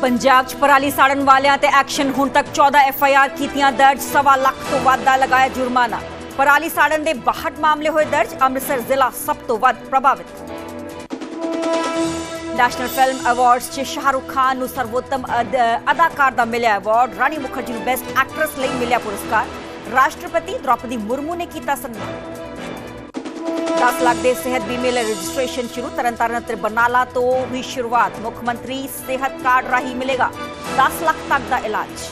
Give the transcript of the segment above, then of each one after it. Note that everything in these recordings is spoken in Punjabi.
ਪੰਜਾਬ 'ਚ ਪਰਾਲੀ ਸਾੜਨ ਵਾਲਿਆਂ ਤੇ ਐਕਸ਼ਨ ਹੁਣ ਤੱਕ 14 ਐਫ ਆਈ ਆਰ ਕੀਤੀਆਂ ਦਰਜ, ਸਵਾ ਲੱਖ ਤੋਂ ਵੱਧ ਦਾ ਲਗਾਇਆ ਜੁਰਮਾਨਾ। ਪਰਾਲੀ ਸਾੜਨ ਦੇ 62 ਮਾਮਲੇ ਹੋਏ ਦਰਜ, ਅੰਮ੍ਰਿਤਸਰ ਜ਼ਿਲ੍ਹਾ ਸਭ ਤੋਂ ਵੱਧ ਪ੍ਰਭਾਵਿਤ। ਨੈਸ਼ਨਲ ਫਿਲਮ ਅਵਾਰਡਸ 'ਚ ਸ਼ਾਹਰੁਖ ਖਾਨ ਨੂੰ ਸਰਵੋਤਮ ਅਦਾਕਾਰ ਦਾ ਮਿਲਿਆ ਅਵਾਰਡ, ਰਾਣੀ ਮੁਖਰਜੀ ਨੂੰ ਬੈਸਟ ਐਕਟਰੈਸ ਲਈ ਮਿਲਿਆ ਪੁਰਸਕਾਰ। ਰਾਸ਼ਟਰਪਤੀ ਦ੍ਰੋਪਦੀ ਮੁਰਮੂ ਨੇ ਕੀਤਾ ਸਨਮਾਨ। 10 ਲੱਖ ਦੇ ਸਿਹਤ ਬੀਮੇ ਲਈ ਰਜਿਸਟ੍ਰੇਸ਼ਨ ਸ਼ੁਰੂ ਤਰਨਤਾਰਨ ਅਤੇ ਬਰਨਾਲਾ ਤੋਂ ਵੀ ਸ਼ੁਰੂਆਤ ਮੁੱਖ ਮੰਤਰੀ ਸਿਹਤ ਕਾਰਡ ਰਾਹੀਂ ਮਿਲੇਗਾ 10 ਲੱਖ ਤੱਕ ਦਾ ਇਲਾਜ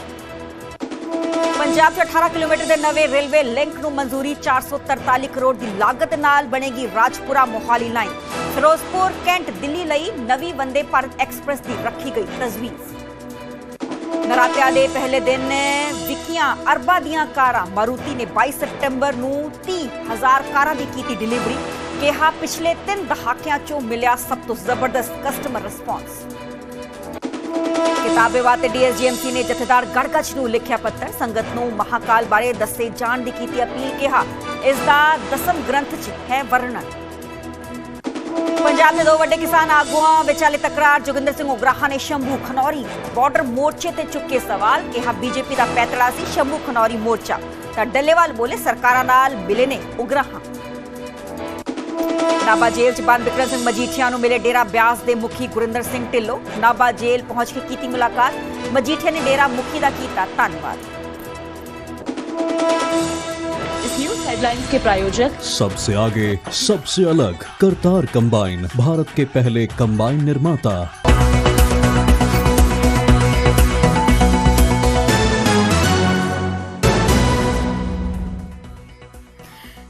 ਪੰਜਾਬ 'ਚ 18 ਕਿਲੋਮੀਟਰ ਦੇ ਨਵੇਂ ਰੇਲਵੇ ਲਿੰਕ ਨੂੰ ਮਨਜ਼ੂਰੀ 443 ਕਰੋੜ ਦੀ ਲਾਗਤ ਨਾਲ ਬਣੇਗੀ ਰਾਜਪੁਰਾ ਮੋਹਾਲੀ ਲਾਈਨ ਫਿਰੋਜ਼ਪੁਰ ਕੈਂਟ ਦਿੱਲੀ ਲਈ ਨਵੀਂ ਵੰਦੇ ਭਾਰਤ ਐਕਸਪ੍ਰੈਸ ਦੀ ਰੱਖੀ ਗਈ ਤਜਵੀਜ਼ ਨਰਾਤਿਆਂ ਦੇ ਪਹਿਲੇ ਦਿਨ ਵਿਕੀਆਂ ਅਰਬਾਂ ਦੀਆਂ ਕਾਰਾਂ ਮਾਰੂਤੀ ਨੇ 22 ਸਤੰਬਰ ਨੂੰ 30000 ਕਾਰਾਂ ਦੀ ਕੀਤੀ ਡਿਲੀਵਰੀ, ਕਿਹਾ ਪਿਛਲੇ 3 ਦਹਾਕਿਆਂ ਚੋਂ ਮਿਲਿਆ ਸਭ ਤੋਂ ਜ਼ਬਰਦਸਤ ਕਸਟਮਰ ਰਿਸਪਾਂਸ ਕਿਤਾਬੇ ਵਾਤੇ ਡੀਐਸਜੀਐਮਸੀ ਨੇ ਜਥੇਦਾਰ ਗੜਗੜ ਨੂੰ ਲਿਖਿਆ ਪੱਤਰ, ਸੰਗਤ ਨੂੰ ਮਹਾਕਾਲ ਬਾਰੇ ਦੱਸੇ ਜਾਣ ਦੀ ਕੀਤੀ ਅਪੀਲ, ਕਿਹਾ, ਇਸ ਦਾ ਦਸਮ ਗ੍ਰੰਥ 'ਚ ਹੈ ਵਰਣਨ। ਪੰਜਾਬ ਦੇ ਦੋ ਵੱਡੇ ਕਿਸਾਨ ਆਗੂਆਂ ਵਿਚਾਲੇ ਤਕਰਾਰ, ਜੋਗਿੰਦਰ ਸਿੰਘ ਉਗਰਾਹਾਂ ਨੇ ਸ਼ੰਭੂ ਖਨੌਰੀ ਬਾਰਡਰ ਮੋਰਚੇ ਤੇ ਚੁੱਕੇ ਸਵਾਲ, ਕਿਹਾ ਬੀਜੇਪੀ ਦਾ ਪੈਤੜਾ ਸੀ ਸ਼ੰਭੂ ਖਨੌਰੀ ਮੋਰਚਾ। ਤਾਂ ਡੱਲੇਵਾਲ ਬੋਲੇ ਸਰਕਾਰਾਂ ਨਾਲ ਮਿਲੇ ਨੇ ਉਗਰਾਹਾਂ। ਨਾਬਾ ਜੇਲ੍ਹ ਚ ਬੰਦ ਬਿਕਰਮ ਸਿੰਘ ਮਜੀਠੀਆ ਨੂੰ ਮਿਲੇ ਡੇਰਾ ਬਿਆਸ ਦੇ ਮੁਖੀ ਗੁਰਿੰਦਰ ਸਿੰਘ ਢਿੱਲੋਂ। ਨਾਬਾ ਜੇਲ੍ਹ ਪਹੁੰਚ ਕੇ ਕੀਤੀ ਮੁਲਾਕਾਤ। ਮਜੀਠੀਆ ਨੇ ਡੇਰਾ ਮੁਖੀ ਦਾ ਕੀਤਾ ਧੰਨਵਾਦ। इस न्यूज हेडलाइंस के प्रायोजक सबसे आगे सबसे अलग करतार कंबाइन भारत के पहले कंबाइन निर्माता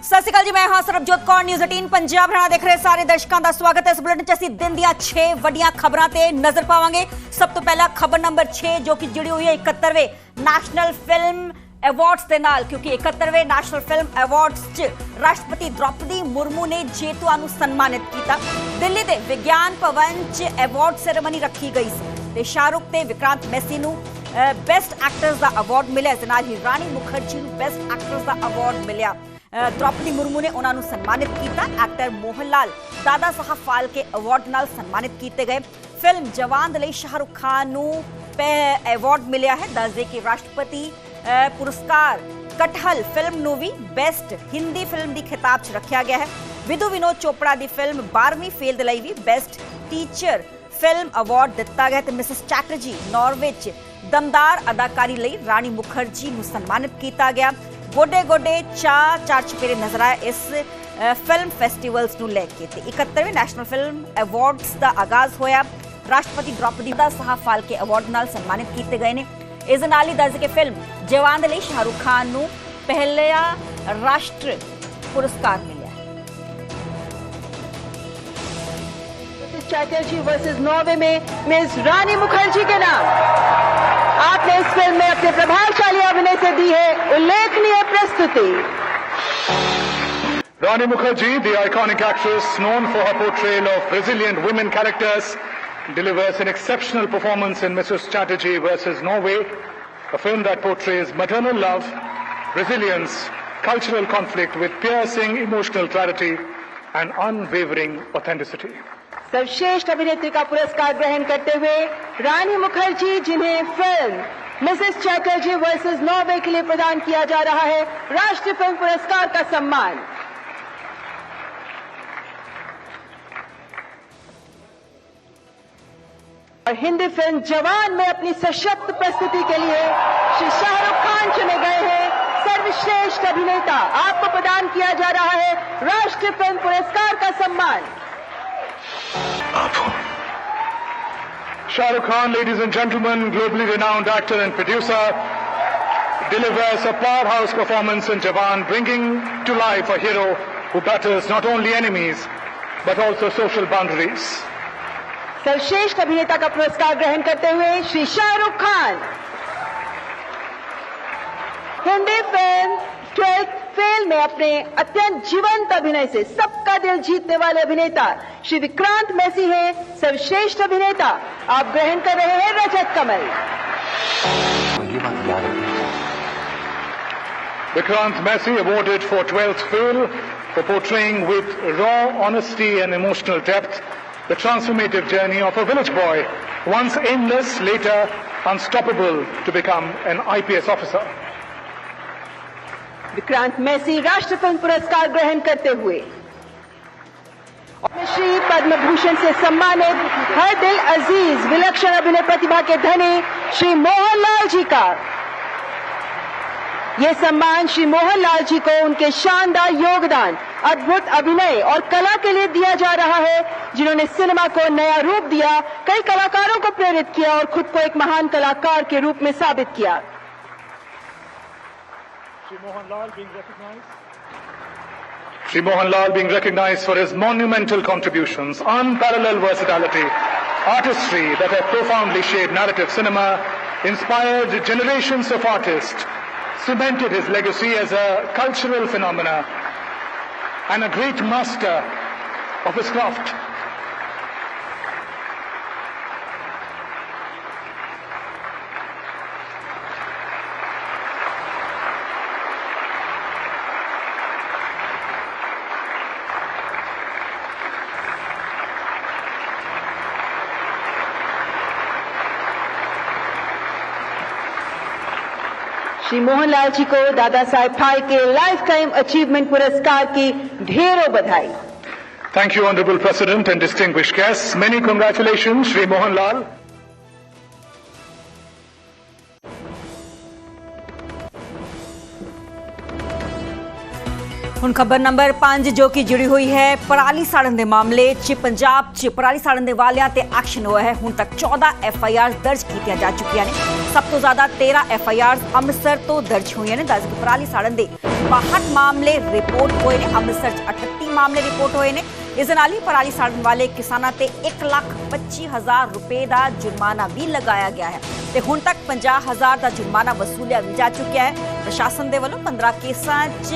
ਸਤਿ ਸ਼੍ਰੀ ਅਕਾਲ ਜੀ ਮੈਂ ਹਾਂ ਸਰਬਜੋਤ ਕੌਰ ਨਿਊਜ਼ 18 ਪੰਜਾਬ ਹਰਿਆਣਾ ਦੇਖ ਰਹੇ ਸਾਰੇ ਦਰਸ਼ਕਾਂ ਦਾ ਸਵਾਗਤ ਹੈ ਇਸ ਬੁਲੇਟਿਨ 'ਚ ਅਸੀਂ ਦਿਨ ਦੀਆਂ 6 ਵੱਡੀਆਂ ਖਬਰਾਂ ਤੇ ਨਜ਼ਰ ਪਾਵਾਂਗੇ ਸਭ ਤੋਂ ਪਹਿਲਾਂ ਖਬਰ ਨੰਬਰ 6 ਜੋ ਕਿ ਜੁੜੀ ਹੋਈ ਹੈ 71ਵੇਂ ਨੈਸ਼ਨਲ ਫਿਲਮ ਅਵਾਰਡਸ ਦੇ ਨਾਲ, ਕਿਉਂਕਿ 71ਵੇਂ ਨੈਸ਼ਨਲ ਫਿਲਮ ਅਵਾਰਡਸ 'ਚ ਰਾਸ਼ਟਰਪਤੀ ਦ੍ਰੋਪਦੀ ਮੁਰਮੂ ਨੇ ਜੇਤੂਆਂ ਨੂੰ ਸਨਮਾਨਿਤ ਕੀਤਾ। ਦਿੱਲੀ ਦੇ ਵਿਗਿਆਨ ਭਵਨ 'ਚ ਅਵਾਰਡ ਸੈਰੇਮਨੀ ਰੱਖੀ ਗਈ ਸੀ ਤੇ ਸ਼ਾਹਰੁਖ ਤੇ ਵਿਕਰਾਂਤ ਮੈਸੀ ਨੂੰ ਬੈਸਟ ਐਕਟਰਸ ਦਾ ਅਵਾਰਡ ਮਿਲਿਆ। ਇਸ ਨਾਲ ਹੀ ਰਾਣੀ ਮੁਖਰਜੀ ਨੂੰ ਬੈਸਟ ਐਕਟਰਸ ਦਾ ਅਵਾਰਡ ਮਿਲਿਆ। ਦ੍ਰੋਪਦੀ ਮੁਰਮੂ ਨੇ ਉਹਨਾਂ ਨੂੰ ਸਨਮਾਨਿਤ ਕੀਤਾ। ਐਕਟਰ ਮੋਹਨ ਲਾਲ, ਦਾਦਾ ਸਾਹਿਬ ਫਾਲਕੇ ਅਵਾਰਡ ਨਾਲ ਸਨਮਾਨਿਤ ਕੀਤੇ ਗਏ। ਫਿਲਮ ਜਵਾਨ ਦੇ ਲਈ ਸ਼ਾਹਰੁਖ ਖਾਨ ਨੂੰ ਅਵਾਰਡ ਮਿਲਿਆ ਹੈ। ਦੱਸਦੇ ਕਿ ਰਾਸ਼ਟਰਪਤੀ ਪੁਰਸਕਾਰ ਕਟਹਲ ਫਿਲਮ ਨੂੰ ਵੀ ਬੈਸਟ ਹਿੰਦੀ ਫਿਲਮ ਦੀ ਖਿਤਾਬ 'ਚ ਰੱਖਿਆ ਗਿਆ ਹੈ। ਵਿਧੂ ਵਿਨੋਦ ਚੋਪੜਾ ਦੀ ਫਿਲਮ 12ਵੀਂ ਫੇਲ ਦੇ ਲਈ ਵੀ ਬੈਸਟ ਟੀਚਰ ਫਿਲਮ ਅਵਾਰਡ ਦਿੱਤਾ ਗਿਆ ਤੇ ਮਿਸਿਸ ਚੈਟਰਜੀ ਨਾਰਵੇ 'ਚ ਦਮਦਾਰ ਅਦਾਕਾਰੀ ਲਈ ਰਾਣੀ ਮੁਖਰਜੀ ਨੂੰ ਸਨਮਾਨਿਤ ਕੀਤਾ ਗਿਆ। ਗੋਡੇ ਗੋਡੇ ਚਾ ਚਾਰ ਚਪੇਰੇ ਨਜ਼ਰ ਆਏ ਇਸ ਫਿਲਮ ਫੈਸਟੀਵਲਸ ਨੂੰ ਲੈ ਕੇ ਤੇ 71ਵੇਂ ਨੈਸ਼ਨਲ ਫਿਲਮ ਅਵਾਰਡਸ ਦਾ ਆਗਾਜ਼ ਹੋਇਆ। ਰਾਸ਼ਟਰਪਤੀ ਦ੍ਰੋਪਦੀ ਦਾ ਸਾਹ ਫਾਲਕੇ ਅਵਾਰਡ ਨਾਲ ਸਨਮਾਨਿਤ ਕੀਤੇ ਗਏ ਨੇ। ਇਸ ਦੇ ਨਾਲ ਹੀ ਦੱਸ ਕਿ ਫਿਲਮ ਜਵਾਨ ਦੇ ਲਈ ਸ਼ਾਹਰੁਖ ਖਾਨ ਨੂੰ ਪਹਿਲਾ ਰਾਸ਼ਟਰ ਪੁਰਸਕਾਰ ਮਿਲਿਆ ਹੈ मिसेस चैटर्जी वर्सेस नॉर्वे में मिस रानी मुखर्जी के नाम आपने इस फिल्म में अपने प्रभावशाली अभिनय से दी है उल्लेखनीय प्रस्तुति Rani Mukherjee, the iconic actress known for her portrayal of resilient women characters, delivers an exceptional performance in Mrs. Chatterjee vs. Norway, a film that portrays maternal love, resilience, cultural conflict with piercing emotional clarity and unwavering authenticity. सर्वश्रेष्ठ अभिनेत्री का पुरस्कार ग्रहण करते हुए रानी मुखर्जी जिन्हें film Mrs Chatterjee versus Norway के लिए प्रदान किया जा रहा है राष्ट्रीय फिल्म पुरस्कार का सम्मान और हिंदी फिल्म जवान में अपनी सशक्त प्रस्तुति के लिए श्री शाहरुख खान चुने गए हैं सर्वश्रेष्ठ अभिनेता आपको प्रदान किया जा रहा है राष्ट्रीय फिल्म पुरस्कार का सम्मान Shah Rukh Khan, ladies and gentlemen, globally renowned actor and producer, delivers a powerhouse performance in Jawan, bringing to life a hero who batters not only enemies but also social boundaries. सर्वश्रेष्ठ अभिनेता का पुरस्कार ग्रहण करते हुए Shri Shahrukh Khan. Hindi film twelfth fail में अपने अत्यंत जीवंत अभिनय से सबका दिल जीतने वाले अभिनेता श्री विक्रांत मैसी हैं। सर्वश्रेष्ठ अभिनेता आप ग्रहण कर रहे हैं Rajat Kamal. Vikrant Messi awarded for 12th Fail for portraying with raw honesty and emotional depth the transformative journey of a village boy, once aimless, later unstoppable to become an IPS officer. Vikrant Massey राष्ट्र फ़िल्म पुरस्कार ग्रहण करते हुए श्री पद्म भूषण से सम्मानित हर दिल अज़ीज़ विलक्षण अभिनय प्रतिभा के धनी श्री मोहनलाल जी का ये सम्मान श्री मोहनलाल जी को उनके शानदार योगदान अद्भुत अभिनय और कला के लिए दिया जा रहा है जिन्होंने सिनेमा को नया रूप दिया कई कलाकारों को प्रेरित किया और खुद को एक महान कलाकार के रूप में साबित किया। Shri Mohan Lal being recognise for is monumental contribution unparallel versatility artistry that have narrative cinema inspired generation of artist cemented his legacy as a cultural phenomena and a great master of his craft. Shri Mohanlal ji को दादा साहेब फाल्के के लाइफ टाइम अचीवमेंट पुरस्कार की ढेरों बधाई Thank you, Honorable President and distinguished guests. Many congratulations, Sri Mohan ਹੁਣ ਖਬਰ ਨੰਬਰ 5 ਜੋ ਕਿ ਜੁੜੀ ਹੋਈ ਹੈ, ਪਰਾਲੀ ਸਾੜਨ ਦੇ ਮਾਮਲੇ 'ਚ ਪੰਜਾਬ 'ਚ ਪਰਾਲੀ ਸਾੜਨ ਦੇ ਵਾਲਿਆਂ ਤੇ ਐਕਸ਼ਨ ਹੋਇਆ ਹੈ। ਹੁਣ ਤੱਕ 14 ਐਫ ਆਈ ਆਰ ਦਰਜ ਕੀਤੀਆਂ ਜਾ ਚੁੱਕੀਆਂ ਨੇ। ਸਭ ਤੋਂ ਜ਼ਿਆਦਾ 13 ਐਫ ਆਈ ਆਰ ਅੰਮ੍ਰਿਤਸਰ ਤੋਂ ਦਰਜ ਹੋਈਆਂ ਨੇ। ਦੱਸ ਪਰਾਲੀ ਸਾੜਨ ਦੇ 62 ਮਾਮਲੇ ਰਿਪੋਰਟ ਹੋਏ ਨੇ। ਅੰਮ੍ਰਿਤਸਰ 'ਚ 38 ਮਾਮਲੇ ਰਿਪੋਰਟ ਹੋਏ ਨੇ। ਇਸ ਦੇ ਨਾਲ ਹੀ ਪਰਾਲੀ ਸਾੜਨ ਵਾਲੇ ਕਿਸਾਨਾਂ ਤੇ 1 ਲੱਖ 25 ਹਜ਼ਾਰ ਰੁਪਏ ਦਾ ਜੁਰਮਾਨਾ ਵੀ ਲਗਾਇਆ ਗਿਆ ਹੈ। ਤੇ ਹੁਣ ਤੱਕ 50 ਹਜ਼ਾਰ ਦਾ ਜੁਰਮਾਨਾ ਵਸੂਲਿਆ ਵੀ ਜਾ ਚੁੱਕਿਆ ਹੈ। ਪ੍ਰਸ਼ਾਸਨ ਦੇ ਵੱਲੋਂ 15 ਕੇਸਾਂ 'ਚ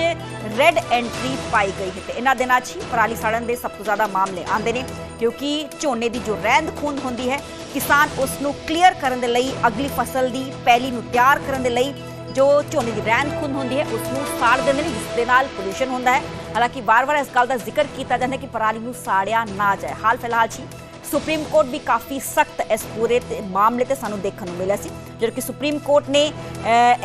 ਰੈੱਡ ਐਂਟਰੀ ਪਾਈ ਗਈ ਹੈ ਤੇ ਇਹਨਾਂ ਦਿਨਾਂ 'ਚ ਹੀ ਪਰਾਲੀ ਸਾੜਨ ਦੇ ਸਭ ਤੋਂ ਜ਼ਿਆਦਾ ਮਾਮਲੇ ਆਉਂਦੇ ਨੇ, ਕਿਉਂਕਿ ਝੋਨੇ ਦੀ ਜੋ ਰਹਿੰਦ ਖੂੰਦ ਹੁੰਦੀ ਹੈ, ਕਿਸਾਨ ਉਸ ਨੂੰ ਕਲੀਅਰ ਕਰਨ ਦੇ ਲਈ, ਅਗਲੀ ਫਸਲ ਦੀ ਪੈਲੀ ਨੂੰ ਤਿਆਰ ਕਰਨ ਦੇ ਲਈ ਜੋ ਝੋਨੇ ਦੀ ਰਹਿੰਦ ਖੂੰਦ ਹੁੰਦੀ ਹੈ ਉਸ ਨੂੰ ਸਾੜ ਦਿੰਦੇ ਨੇ, ਜਿਸ ਦੇ ਨਾਲ ਪੋਲੂਸ਼ਨ ਹੁੰਦਾ ਹੈ। ਹਾਲਾਂਕਿ ਵਾਰ-ਵਾਰ ਇਸ ਗੱਲ ਦਾ ਜ਼ਿਕਰ ਕੀਤਾ ਜਾਂਦਾ ਹੈ ਕਿ ਪਰਾਲੀ ਨੂੰ ਸਾੜਿਆ ਨਾ ਜਾਏ। ਹਾਲ ਫਿਲਹਾਲ ਜੀ ਸੁਪਰੀਮ ਕੋਰਟ ਵੀ ਕਾਫੀ ਸਖਤ ਇਸ ਪੂਰੇ ਮਾਮਲੇ ਤੇ ਸਾਨੂੰ ਦੇਖਣ ਨੂੰ ਮਿਲਿਆ ਸੀ, ਜਦੋਂ ਕਿ ਸੁਪਰੀਮ ਕੋਰਟ ਨੇ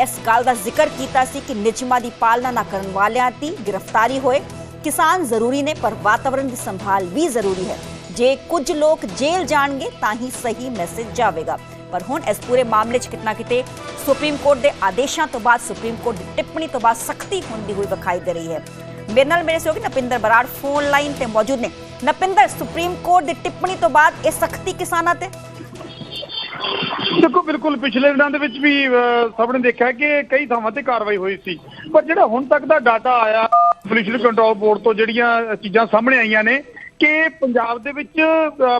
ਇਸ ਗੱਲ ਦਾ ਜ਼ਿਕਰ ਕੀਤਾ ਸੀ ਕਿ ਨਿਯਮਾਂ ਦੀ ਪਾਲਣਾ ਨਾ ਕਰਨ ਵਾਲਿਆਂ ਦੀ ਗ੍ਰਿਫਤਾਰੀ ਹੋਏ। ਕਿਸਾਨ ਜ਼ਰੂਰੀ ਨੇ, ਪਰ ਵਾਤਾਵਰਣ ਦੀ ਸੰਭਾਲ ਵੀ ਜ਼ਰੂਰੀ ਹੈ। ਜੇ ਕੁਝ ਲੋਕ ਜੇਲ੍ਹ ਜਾਣਗੇ, ਤਾਂ ਹੀ ਸਹੀ ਮੈਸੇਜ ਜਾਵੇਗਾ। ਪਰ ਹੁਣ ਇਸ ਪੂਰੇ ਮਾਮਲੇ 'ਚ ਕਿਤਨਾ ਕਿਤੇ ਸੁਪਰੀਮ ਕੋਰਟ ਦੇ ਆਦੇਸ਼ਾਂ ਤੋਂ ਬਾਅਦ, ਸੁਪਰੀਮ ਕੋਰਟ ਦੀ ਟਿੱਪਣੀ ਤੋਂ ਬਾਅਦ ਸਖਤੀ ਹੁੰਦੀ ਹੋਈ ਵਿਖਾਈ ਦੇ ਰਹੀ ਹੈ। ਮੇਰੇ ਨਾਲ ਮੇਰੇ ਸਹਿਯੋਗੀ ਨਪਿੰਦਰ ਬਰਾੜ ਫੋਨ ਲਾਈਨ ਤੇ ਮੌਜੂਦ ਨੇ। ਨਪਿੰਦਰ ਸੁਪਰੀਮ ਕੋਰਟ ਦੀ ਟਿੱਪਣੀ ਤੋਂ ਬਾਅਦ ਇਹ ਸਖਤੀ ਕਿਸਾਨਾਂ ਤੇ? ਦੇਖੋ, ਬਿਲਕੁਲ ਪਿਛਲੇ ਦਿਨਾਂ ਦੇ ਵਿੱਚ ਵੀ ਸਭ ਨੇ ਦੇਖਿਆ ਕਿ ਕਈ ਥਾਵਾਂ ਤੇ ਕਾਰਵਾਈ ਹੋਈ ਸੀ। ਪਰ ਜਿਹੜਾ ਹੁਣ ਤੱਕ ਦਾ ਡਾਟਾ ਆਇਆ ਪੋਲਿਊਸ਼ਨ ਕੰਟਰੋਲ ਬੋਰਡ ਤੋਂ ਜਿਹੜੀਆਂ ਚੀਜ਼ਾਂ ਸਾਹਮਣੇ ਆਈਆਂ ਨੇ, ਕਿ ਪੰਜਾਬ ਦੇ ਵਿੱਚ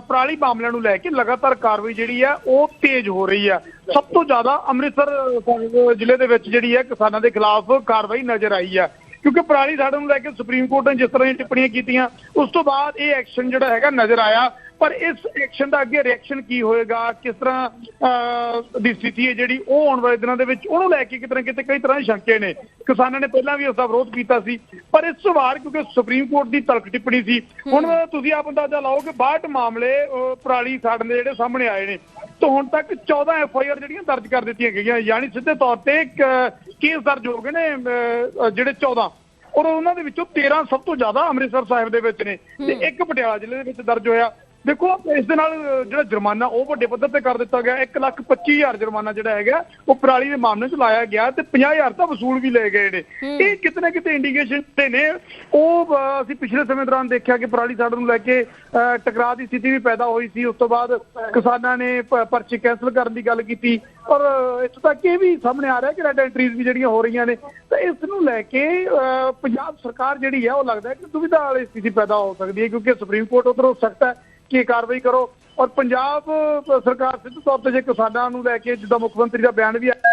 ਪਰਾਲੀ ਮਾਮਲਿਆਂ ਨੂੰ ਲੈ ਕੇ ਲਗਾਤਾਰ ਕਾਰਵਾਈ ਜਿਹੜੀ ਆ, ਉਹ ਤੇਜ਼ ਹੋ ਰਹੀ ਆ। ਸਭ ਤੋਂ ਜ਼ਿਆਦਾ ਅੰਮ੍ਰਿਤਸਰ ਜ਼ਿਲ੍ਹੇ ਦੇ ਵਿੱਚ ਜਿਹੜੀ ਹੈ ਕਿਸਾਨਾਂ ਦੇ ਖਿਲਾਫ ਕਾਰਵਾਈ ਨਜ਼ਰ ਆਈ ਆ। ਕਿਉਂਕਿ ਪਰਾਲੀ ਸਾੜਨ ਨੂੰ ਲੈ ਕੇ ਸੁਪਰੀਮ ਕੋਰਟ ਨੇ ਜਿਸ ਤਰ੍ਹਾਂ ਦੀਆਂ ਟਿੱਪਣੀਆਂ ਕੀਤੀਆਂ ਉਸ ਤੋਂ ਬਾਅਦ ਇਹ ਐਕਸ਼ਨ ਜਿਹੜਾ ਹੈਗਾ ਨਜ਼ਰ ਆਇਆ। ਪਰ ਇਸ ਐਕਸ਼ਨ ਦਾ ਅੱਗੇ ਰਿਐਕਸ਼ਨ ਕੀ ਹੋਏਗਾ ਕਿਸ ਤਰ੍ਹਾਂ ਦੀ ਸਥਿਤੀ ਹੈ ਜਿਹੜੀ ਉਹ ਆਉਣ ਵਾਲੇ ਦਿਨਾਂ ਦੇ ਵਿੱਚ ਉਹਨੂੰ ਲੈ ਕੇ ਕਿਤੇ ਨਾ ਕਿਤੇ ਕਈ ਤਰ੍ਹਾਂ ਦੇ ਸ਼ੰਕੇ ਨੇ। ਕਿਸਾਨਾਂ ਨੇ ਪਹਿਲਾਂ ਵੀ ਇਸ ਦਾ ਵਿਰੋਧ ਕੀਤਾ ਸੀ। ਪਰ ਇਸ ਵਾਰ ਕਿਉਂਕਿ ਸੁਪਰੀਮ ਕੋਰਟ ਦੀ ਤਲਕ ਟਿੱਪਣੀ ਸੀ ਹੁਣ ਤੁਸੀਂ ਆਪ ਅੰਦਾਜ਼ਾ ਲਾਓ ਕਿ 62 ਮਾਮਲੇ ਪਰਾਲੀ ਸਾੜਨ ਦੇ ਜਿਹੜੇ ਸਾਹਮਣੇ ਆਏ ਨੇ। ਤੋਂ ਹੁਣ ਤੱਕ 14 ਐਫ ਆਈ ਆਰ ਜਿਹੜੀਆਂ ਦਰਜ ਕਰ ਦਿੱਤੀਆਂ ਗਈਆਂ ਯਾਨੀ ਸਿੱਧੇ ਤੌਰ ਤੇ ਕੇਸ ਦਰਜ ਹੋ ਗਏ ਨੇ ਜਿਹੜੇ 14 ਔਰ ਉਹਨਾਂ ਦੇ ਵਿੱਚੋਂ 13 ਸਭ ਤੋਂ ਜ਼ਿਆਦਾ ਅੰਮ੍ਰਿਤਸਰ ਸਾਹਿਬ ਦੇ ਵਿੱਚ ਨੇ। ਤੇ ਇੱਕ ਪਟਿਆਲਾ ਜ਼ਿਲ੍ਹੇ ਦੇ ਵਿੱਚ ਦਰਜ ਹੋਇਆ। ਦੇਖੋ ਇਸ ਦੇ ਨਾਲ ਜਿਹੜਾ ਜੁਰਮਾਨਾ ਉਹ ਵੱਡੇ ਪੱਧਰ ਤੇ ਕਰ ਦਿੱਤਾ ਗਿਆ। 1 ਲੱਖ 25 ਹਜ਼ਾਰ ਜੁਰਮਾਨਾ ਜਿਹੜਾ ਹੈਗਾ ਉਹ ਪਰਾਲੀ ਦੇ ਮਾਮਲੇ 'ਚ ਲਾਇਆ ਗਿਆ ਤੇ 50 ਹਜ਼ਾਰ ਤਾਂ ਵਸੂਲ ਵੀ ਲਏ ਗਏ ਨੇ। ਇਹ ਕਿਤੇ ਨਾ ਕਿਤੇ ਇੰਡੀਕੇਸ਼ਨ ਤੇ ਨੇ? ਉਹ ਅਸੀਂ ਪਿਛਲੇ ਸਮੇਂ ਦੌਰਾਨ ਦੇਖਿਆ ਕਿ ਪਰਾਲੀ ਸਾੜਨ ਨੂੰ ਲੈ ਕੇ ਟਕਰਾਅ ਦੀ ਸਥਿਤੀ ਵੀ ਪੈਦਾ ਹੋਈ ਸੀ। ਉਸ ਤੋਂ ਬਾਅਦ ਕਿਸਾਨਾਂ ਨੇ ਪਰਚੇ ਕੈਂਸਲ ਕਰਨ ਦੀ ਗੱਲ ਕੀਤੀ। ਔਰ ਇੱਥੋਂ ਤੱਕ ਇਹ ਵੀ ਸਾਹਮਣੇ ਆ ਰਿਹਾ ਕਿ ਰੈਡ ਐਂਟਰੀਜ਼ ਵੀ ਜਿਹੜੀਆਂ ਹੋ ਰਹੀਆਂ ਨੇ। ਤਾਂ ਇਸ ਨੂੰ ਲੈ ਕੇ ਪੰਜਾਬ ਸਰਕਾਰ ਜਿਹੜੀ ਹੈ ਉਹ ਲੱਗਦਾ ਹੈ ਕਿ ਦੁਵਿਧਾ ਵਾਲੀ ਸਥਿਤੀ ਪੈਦਾ ਹੋ ਸਕਦੀ ਹੈ ਕਿਉਂਕਿ ਸੁਪਰੀਮ ਕੋਰਟ ਉਧਰੋਂ ਸਖਤ ਹੈ। ਕਿ ਇਹ ਕਾਰਵਾਈ ਕਰੋ। ਔਰ ਪੰਜਾਬ ਸਰਕਾਰ ਸਿੱਧੇ ਤੌਰ ਤੇ ਜੇ ਕਿਸਾਨਾਂ ਨੂੰ ਲੈ ਕੇ ਜਿੱਦਾਂ ਮੁੱਖ ਮੰਤਰੀ ਦਾ ਬਿਆਨ ਵੀ ਆਇਆ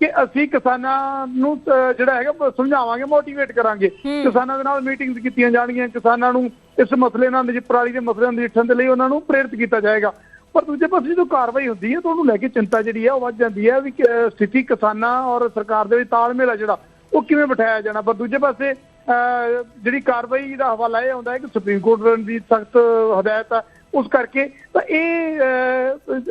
ਕਿ ਅਸੀਂ ਕਿਸਾਨਾਂ ਨੂੰ ਜਿਹੜਾ ਹੈਗਾ ਸਮਝਾਵਾਂਗੇ ਮੋਟੀਵੇਟ ਕਰਾਂਗੇ। ਕਿਸਾਨਾਂ ਦੇ ਨਾਲ ਮੀਟਿੰਗਸ ਕੀਤੀਆਂ ਜਾਣਗੀਆਂ ਕਿਸਾਨਾਂ ਨੂੰ ਇਸ ਮਸਲੇ ਨਾਲ ਨਜਿ ਪਰਾਲੀ ਦੇ ਮਸਲੇ ਨਾਲ ਨਜਿੱਠਣ ਦੇ ਲਈ ਉਹਨਾਂ ਨੂੰ ਪ੍ਰੇਰਿਤ ਕੀਤਾ ਜਾਏਗਾ। ਪਰ ਦੂਜੇ ਪਾਸੇ ਜਦੋਂ ਕਾਰਵਾਈ ਹੁੰਦੀ ਹੈ ਤਾਂ ਉਹਨੂੰ ਲੈ ਕੇ ਚਿੰਤਾ ਜਿਹੜੀ ਹੈ ਉਹ ਵੱਧ ਜਾਂਦੀ ਹੈ ਵੀ ਸਥਿਤੀ ਕਿਸਾਨਾਂ ਔਰ ਸਰਕਾਰ ਦੇ ਵਿੱਚ ਤਾਲਮੇਲ ਹੈ ਜਿਹੜਾ ਉਹ ਕਿਵੇਂ ਬਿਠਾਇਆ ਜਾਣਾ। ਪਰ ਦੂਜੇ ਪਾਸੇ ਜਿਹੜੀ ਕਾਰਵਾਈ ਦਾ ਹਵਾਲਾ ਇਹ ਆਉਂਦਾ ਹੈ ਕਿ ਸੁਪਰੀਮ ਕੋਰਟ ਦੀ ਸਖਤ ਹਦਾਇਤ ਹੈ ਉਸ ਕਰਕੇ ਤਾਂ ਇਹ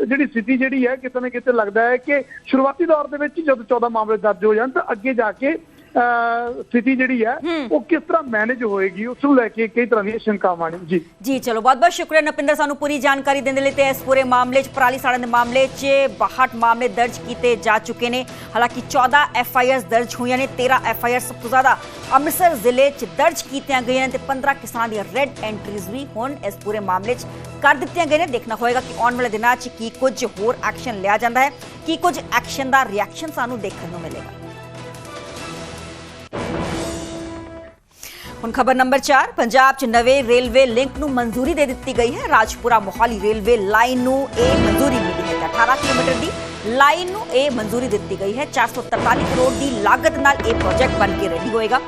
ਜਿਹੜੀ ਸਥਿਤੀ ਜਿਹੜੀ ਹੈ, ਕਿਤੇ ਨਾ ਕਿਤੇ ਲੱਗਦਾ ਹੈ ਕਿ ਸ਼ੁਰੂਆਤੀ ਦੌਰ ਦੇ ਵਿੱਚ ਜਦੋਂ 14 ਮਾਮਲੇ ਦਰਜ ਹੋ ਜਾਣ ਤਾਂ ਅੱਗੇ ਜਾ ਕੇ ਸਥਿਤੀ ਜਿਹੜੀ ਹੈ ਉਹ ਕਿਸ ਤਰ੍ਹਾਂ ਮੈਨੇਜ ਹੋਏਗੀ ਉਸ ਨੂੰ ਲੈ ਕੇ ਕਈ ਤਰ੍ਹਾਂ ਦੀਆਂ ਸ਼ੰਕਾਵਾਂ ਨੇ। ਜੀ। ਜੀ ਚਲੋ ਬਹੁਤ ਬਹੁਤ ਸ਼ੁਕਰੀਆ ਨਪਿੰਦਰ ਸਾਨੂੰ ਪੂਰੀ ਜਾਣਕਾਰੀ ਦੇਣ ਦੇ ਲਈ ਤੇ ਇਸ ਪੂਰੇ ਮਾਮਲੇ 'ਚ ਪਰਾਲੀ ਸਾੜਨ ਦੇ ਮਾਮਲੇ 'ਚ 62 ਮਾਮਲੇ ਦਰਜ ਕੀਤੇ ਜਾ ਚੁੱਕੇ ਨੇ। ਹਾਲਾਂਕਿ 14 ਐਫ ਆਈ ਆਰਸ ਦਰਜ ਹੋਈਆਂ ਨੇ 13 ਐਫ ਆਈ ਆਰ ਸਭ ਤੋਂ ਜ਼ਿਆਦਾ ਅੰਮ੍ਰਿਤਸਰ ਜ਼ਿਲ੍ਹੇ 'ਚ ਦਰਜ ਕੀਤੀਆਂ ਗਈਆਂ ਨੇ ਤੇ 15 ਕਿਸਾਨਾਂ ਦੀਆਂ ਰੈੱਡ ਐਂਟਰੀਜ਼ ਵੀ ਹੁਣ ਇਸ ਪੂਰੇ ਮਾਮਲੇ 'ਚ ਕਰ ਦਿੱਤੀਆਂ ਗਈਆਂ ਨੇ। ਦੇਖਣਾ ਹੋਏਗਾ ਕਿ ਆਉਣ ਵਾਲੇ ਦਿਨਾਂ 'ਚ ਕੀ ਕੁਝ ਹੋਰ ਐਕਸ਼ਨ ਲਿਆ ਜਾਂਦਾ ਹੈ ਕੀ ਕੁਝ ਐਕਸ਼ਨ ਦਾ ਰਿਐਕਸ਼ਨ ਸਾਨੂੰ ਦੇਖਣ ਨੂੰ ਮਿਲੇਗਾ। ਹੁਣ ਖਬਰ ਨੰਬਰ 4 ਪੰਜਾਬ 'ਚ ਨਵੇਂ ਰੇਲਵੇ ਲਿੰਕ ਨੂੰ ਮਨਜ਼ੂਰੀ ਦੇ ਦਿੱਤੀ ਗਈ ਹੈ। ਰਾਜਪੁਰਾ ਮੋਹਾਲੀ ਰੇਲਵੇ ਲਾਈਨ ਨੂੰ ਇਹ ਮਨਜ਼ੂਰੀ ਮਿਲੀ ਹੈ। 18 ਕਿਲੋਮੀਟਰ ਦੀ ਲਾਈਨ ਨੂੰ ਇਹ ਮਨਜ਼ੂਰੀ ਦਿੱਤੀ ਗਈ ਹੈ। 443 ਕਰੋੜ ਦੀ ਲਾਗਤ ਨਾਲ ਇਹ ਪ੍ਰੋਜੈਕਟ ਬਣ ਕੇ ਰੈਡੀ ਹੋਏਗਾ।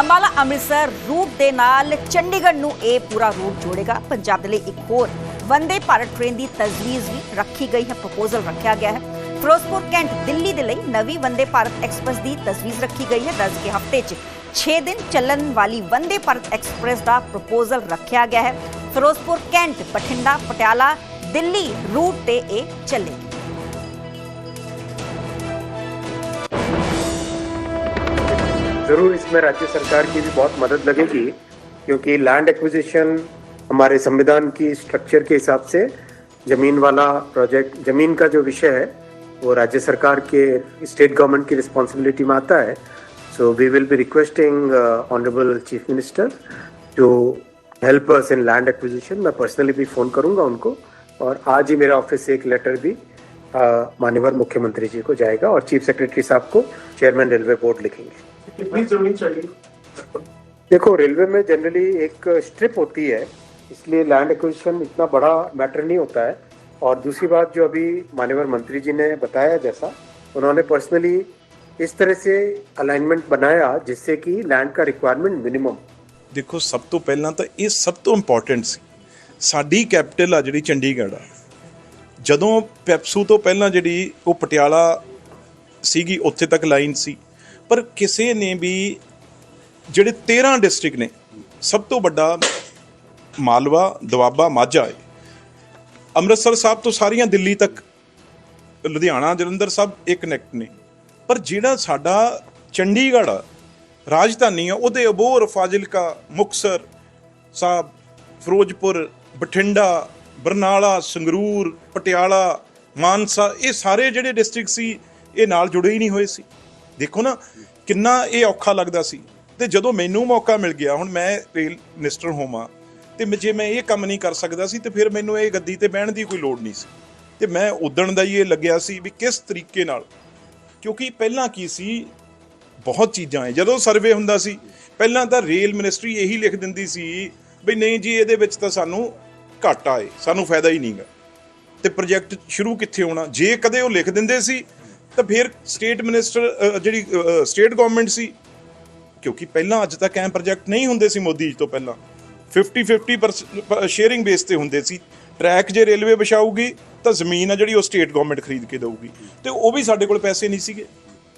ਅੰਬਾਲਾ ਅੰਮ੍ਰਿਤਸਰ ਰੂਟ ਦੇ ਨਾਲ ਚੰਡੀਗੜ੍ਹ ਨੂੰ ਇਹ ਪੂਰਾ ਰੂਟ ਜੋੜੇਗਾ। ਪੰਜਾਬ ਦੇ ਲਈ ਇੱਕ ਹੋਰ ਵੰਦੇ ਭਾਰਤ ਟ੍ਰੇਨ ਦੀ ਤਜਵੀਜ਼ ਵੀ ਰੱਖੀ ਗਈ ਹੈ। ਪ੍ਰਪੋਜ਼ਲ ਰੱਖਿਆ ਗਿਆ ਹੈ। ਫਿਰੋਜ਼ਪੁਰ ਕੈਂਟ ਦਿੱਲੀ ਦੇ ਲਈ ਨਵੀਂ ਵੰਦੇ ਭਾਰਤ ਐਕਸਪ੍ਰੈਸ ਦੀ ਤਜਵੀਜ਼ ਰੱਖੀ ਗਈ ਹੈ। ਦੱਸ ਕੇ ਹਫ਼ਤੇ 'ਚ 6 ਦਿਨ ਚੱਲਣ ਵਾਲੀ ਵੰਦੇ ਭਾਰਤ ਐਕਸਪ੍ਰੈਸ ਦਾ ਪ੍ਰਪੋਜ਼ਲ ਰੱਖਿਆ ਗਿਆ ਹੈ ਫਿਰੋਜ਼ਪੁਰ ਕੈਂਟ ਬਠਿੰਡਾ ਪਟਿਆਲਾ ਦਿੱਲੀ ਰੂਟ ਤੇ ਇਹ ਚੱਲੇਗੀ जरूर इसमें राज्य सरकार की भी बहुत मदद लगेगी क्योंकि लैंड एक्विजिशन हमारे संविधान की स्ट्रक्चर के हिसाब से जमीन वाला प्रोजेक्ट जमीन का जो विषय है वो राज्य सरकार के स्टेट गवर्नमेंट की रिस्पॉन्सिबिलिटी में आता है So we will be requesting honourable chief minister to help us in land acquisition मैं पर्सनली भी फ़ोन करूँगा उनको और आज ही मेरा ऑफ़िस से एक लेटर भी अ, माननीय मुख्यमंत्री जी को जाएगा और चीफ सेक्रेटरी साहब को चेयरमैन रेलवे बोर्ड लिखेंगे। कितनी ज़मीन चाहिए देखो रेलवे में जनरली एक स्ट्रिप होती है इसलिए लैंड एक्विजिशन इतना बड़ा मैटर नहीं होता है। और दूसरी बात जो अभी मान्यवर मंत्री जी ने बताया जैसा उन्होंने पर्सनली इस तरह से अलाइनमेंट बनाया जिससे कि लैंड का रिक्वायरमेंट मिनिमम ਦੇਖੋ ਸਭ ਤੋਂ ਪਹਿਲਾਂ ਤਾਂ ਇਹ ਸਭ ਤੋਂ ਇੰਪੋਰਟੈਂਟ ਸੀ ਸਾਡੀ ਕੈਪੀਟਲ ਆ ਜਿਹੜੀ ਚੰਡੀਗੜ੍ਹ ਆ ਜਦੋਂ ਪੈਪਸੂ ਤੋਂ ਪਹਿਲਾਂ ਜਿਹੜੀ ਉਹ ਪਟਿਆਲਾ ਸੀਗੀ ਉੱਥੇ ਤੱਕ ਲਾਈਨ ਸੀ ਪਰ ਕਿਸੇ ਨੇ ਵੀ ਜਿਹੜੇ 13 ਡਿਸਟ੍ਰਿਕਟ ਨੇ ਸਭ ਤੋਂ ਵੱਡਾ ਮਾਲਵਾ ਦੁਆਬਾ ਮਾਝਾ ਹੈ ਅੰਮ੍ਰਿਤਸਰ ਸਾਹਿਬ ਤੋਂ ਸਾਰੀਆਂ ਦਿੱਲੀ ਤੱਕ ਲੁਧਿਆਣਾ ਜਲੰਧਰ ਸਭ ਇਹ ਕਨੈਕਟ ਨੇ ਪਰ ਜਿਹੜਾ ਸਾਡਾ ਚੰਡੀਗੜ੍ਹ ਰਾਜਧਾਨੀ ਆ, ਉਹਦੇ ਅਬੋਰ ਫਾਜ਼ਿਲਕਾ, ਮੁਕਸਰ ਸਾਹਿਬ, ਫਿਰੋਜ਼ਪੁਰ, ਬਠਿੰਡਾ, ਬਰਨਾਲਾ, ਸੰਗਰੂਰ, ਪਟਿਆਲਾ, ਮਾਨਸਾ, ਇਹ ਸਾਰੇ ਜਿਹੜੇ ਡਿਸਟ੍ਰਿਕਟ ਸੀ, ਇਹ ਨਾਲ ਜੁੜੇ ਹੀ ਨਹੀਂ ਹੋਏ ਸੀ। ਦੇਖੋ ਨਾ, ਕਿੰਨਾ ਇਹ ਔਖਾ ਲੱਗਦਾ ਸੀ। ਤੇ ਜਦੋਂ ਮੈਨੂੰ ਮੌਕਾ ਮਿਲ ਗਿਆ, ਹੁਣ ਮੈਂ ਰੇਲ ਮਿਨਿਸਟਰ ਹੋਵਾਂ, ਤੇ ਮੈਂ- ਜੇ ਮੈਂ ਇਹ ਕੰਮ ਨਹੀਂ ਕਰ ਸਕਦਾ ਸੀ, ਤੇ ਫਿਰ ਮੈਨੂੰ ਇਹ ਗੱਦੀ ਤੇ ਬਹਿਣ ਦੀ ਕੋਈ ਲੋੜ ਨਹੀਂ ਸੀ। ਤੇ ਮੈਂ ਉਦਣ ਦਾ ਹੀ ਇਹ ਲੱਗਿਆ ਸੀ ਵੀ ਕਿਸ ਤਰੀਕੇ ਨਾਲ ਕਿਉਂਕਿ ਪਹਿਲਾਂ ਕੀ ਸੀ? ਬਹੁਤ ਚੀਜ਼ਾਂ ਹੈ ਜਦੋਂ ਸਰਵੇ ਹੁੰਦਾ ਸੀ, ਪਹਿਲਾਂ ਤਾਂ ਰੇਲ ਮਿਨਿਸਟਰੀ ਇਹੀ ਲਿਖ ਦਿੰਦੀ ਸੀ ਵੀ ਨਹੀਂ ਜੀ, ਇਹਦੇ ਵਿੱਚ ਤਾਂ ਸਾਨੂੰ ਘਾਟਾ ਹੈ ਸਾਨੂੰ ਫਾਇਦਾ ਹੀ ਨਹੀਂਗਾ। ਤੇ ਪ੍ਰੋਜੈਕਟ ਸ਼ੁਰੂ ਕਿੱਥੇ ਹੋਣਾ? ਜੇ ਕਦੇ ਉਹ ਲਿਖ ਦਿੰਦੇ ਸੀ, ਤਾਂ ਫਿਰ ਸਟੇਟ ਮਿਨਿਸਟਰ ਜਿਹੜੀ ਸਟੇਟ ਗਵਰਨਮੈਂਟ ਸੀ। ਕਿਉਂਕਿ ਪਹਿਲਾਂ ਅੱਜ ਤੱਕ ਐਂ ਪ੍ਰੋਜੈਕਟ ਨਹੀਂ ਹੁੰਦੇ ਸੀ ਮੋਦੀ ਜੀ ਤੋਂ ਪਹਿਲਾਂ। 50 50 ਸ਼ੇਅਰਿੰਗ ਬੇਸ ਤੇ ਹੁੰਦੇ ਸੀ। ਟਰੈਕ ਜੇ ਰੇਲਵੇ ਵਿਛਾਊਗੀ, ਤਾਂ ਜ਼ਮੀਨ ਆ ਜਿਹੜੀ ਉਹ ਸਟੇਟ ਗਵਰਨਮੈਂਟ ਖਰੀਦ ਕੇ ਦੇਊਗੀ। ਤੇ ਉਹ ਵੀ ਸਾਡੇ ਕੋਲ ਪੈਸੇ ਨਹੀਂ ਸੀਗੇ।